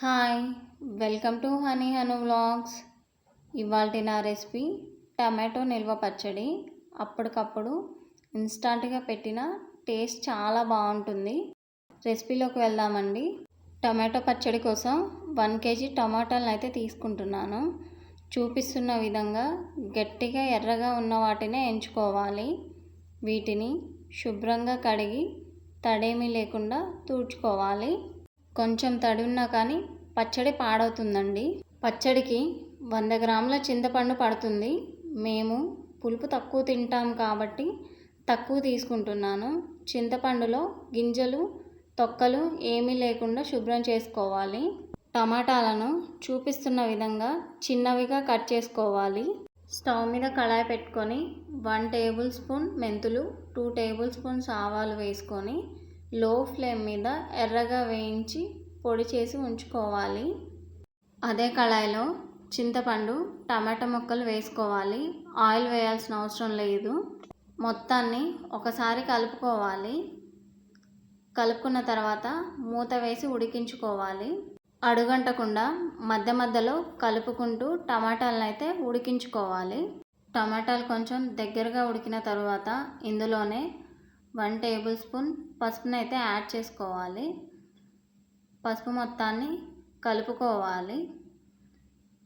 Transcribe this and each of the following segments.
Hi welcome to Honey Hanu vlogs. ఇవాళ నా recipe tomato నిల్వ పచ్చడి. అప్పటికప్పుడు ఇన్స్టాంట్గా పెట్టిన టేస్ట్ చాలా బాగుంటుంది. రెసిపీలోకి వెళ్దామండి. టమాటో పచ్చడి కోసం వన్ కేజీ టమాటాలను అయితే తీసుకుంటున్నాను. చూపిస్తున్న విధంగా గట్టిగా ఎర్రగా ఉన్న వాటినే ఎంచుకోవాలి. వీటిని శుభ్రంగా కడిగి తడేమీ లేకుండా తూడ్చుకోవాలి. కొంచెం తడి ఉన్నా కానీ పచ్చడి పాడవుతుందండి. పచ్చడికి వంద గ్రాముల చింతపండు పడుతుంది. మేము పులుపు తక్కువ తింటాం కాబట్టి తక్కువ తీసుకుంటున్నాను. చింతపండులో గింజలు తొక్కలు ఏమీ లేకుండా శుభ్రం చేసుకోవాలి. టమాటాలను చూపిస్తున్న విధంగా చిన్నవిగా కట్ చేసుకోవాలి. స్టవ్ మీద కళాయి పెట్టుకొని వన్ టేబుల్ స్పూన్ మెంతులు టూ టేబుల్ స్పూన్స్ ఆవాలు వేసుకొని లో ఫ్లేమ్ మీద ఎర్రగా వేయించి పొడి చేసి ఉంచుకోవాలి. అదే కళాయిలో చింతపండు టమాటా ముక్కలు వేసుకోవాలి. ఆయిల్ వేయాల్సిన అవసరం లేదు. మొత్తాన్ని ఒకసారి కలుపుకోవాలి. కలుపుకున్న తర్వాత మూత వేసి ఉడికించుకోవాలి. అడుగంటకుండా మధ్య మధ్యలో కలుపుకుంటూ టమాటాలను అయితే ఉడికించుకోవాలి. టమాటాలు కొంచెం దగ్గరగా ఉడికిన తర్వాత ఇందులోనే వన్ టేబుల్ స్పూన్ పసుపుని అయితే యాడ్ చేసుకోవాలి. పసుపు మొత్తాన్ని కలుపుకోవాలి.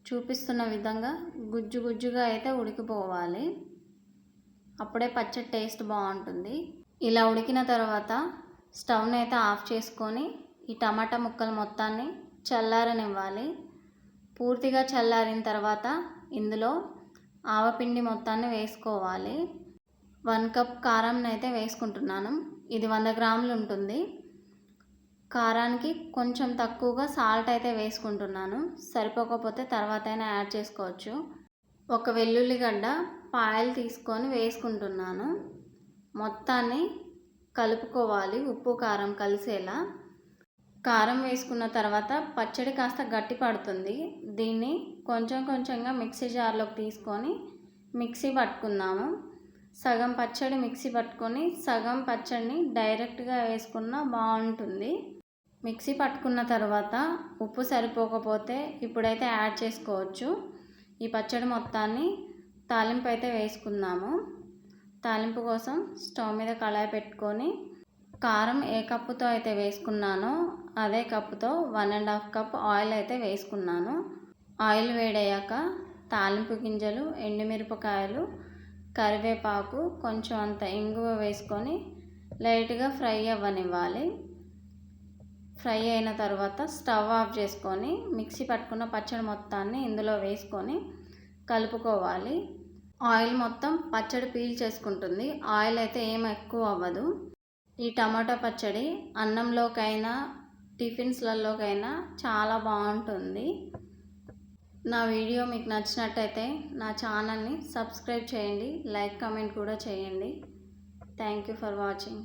చూపిస్తున్న విధంగా గుజ్జు గుజ్జుగా అయితే ఉడికిపోవాలి. అప్పుడే పచ్చడి టేస్ట్ బాగుంటుంది. ఇలా ఉడికిన తర్వాత స్టవ్ని అయితే ఆఫ్ చేసుకొని ఈ టమాటా ముక్కలు మొత్తాన్ని చల్లారనివ్వాలి. పూర్తిగా చల్లారిన తర్వాత ఇందులో ఆవపిండి మొత్తాన్ని వేసుకోవాలి. వన్ కప్ కారం అయితే వేసుకుంటున్నాను. ఇది వంద గ్రాములు ఉంటుంది. కారానికి కొంచెం తక్కువగా సాల్ట్ అయితే వేసుకుంటున్నాను. సరిపోకపోతే తర్వాత అయినా యాడ్ చేసుకోవచ్చు. ఒక వెల్లుల్లిగడ్డ పాయలు తీసుకొని వేసుకుంటున్నాను. మొత్తాన్ని కలుపుకోవాలి ఉప్పు కారం కలిసేలా. కారం వేసుకున్న తర్వాత పచ్చడి కాస్త గట్టి పడుతుంది. దీన్ని కొంచెం కొంచెంగా మిక్సీ జార్లోకి తీసుకొని మిక్సీ పట్టుకుందాము. సగం పచ్చడి మిక్సీ పట్టుకొని సగం పచ్చడిని డైరెక్ట్గా వేసుకున్న బాగుంటుంది. మిక్సీ పట్టుకున్న తర్వాత ఉప్పు సరిపోకపోతే ఇప్పుడైతే యాడ్ చేసుకోవచ్చు. ఈ పచ్చడి మొత్తాన్ని తాలింపు అయితే వేసుకుందాము. తాలింపు కోసం స్టవ్ మీద కళాయి పెట్టుకొని కారం ఏ కప్పుతో అయితే వేసుకున్నానో అదే కప్పుతో one and half cup oil అయితే వేసుకున్నాను. ఆయిల్ వేడయ్యాక తాలింపు గింజలు ఎండుమిరపకాయలు కరివేపాకు కొంచెం అంత ఇంగువ వేసుకొని లైట్గా ఫ్రై అవ్వనివ్వాలి. ఫ్రై అయిన తర్వాత స్టవ్ ఆఫ్ చేసుకొని మిక్సీ పట్టుకున్న పచ్చడి మొత్తాన్ని ఇందులో వేసుకొని కలుపుకోవాలి. ఆయిల్ మొత్తం పచ్చడి పీల్ చేసుకుంటుంది. ఆయిల్ అయితే ఏం ఎక్కువ అవ్వదు. ఈ టమాటా పచ్చడి అన్నంలోకైనా టిఫిన్స్లలోకైనా చాలా బాగుంటుంది. నా వీడియో మీకు నచ్చినట్టయితే నా ఛానల్ని సబ్స్క్రైబ్ చేయండి లైక్ కామెంట్ కూడా చేయండి. Thank you for watching.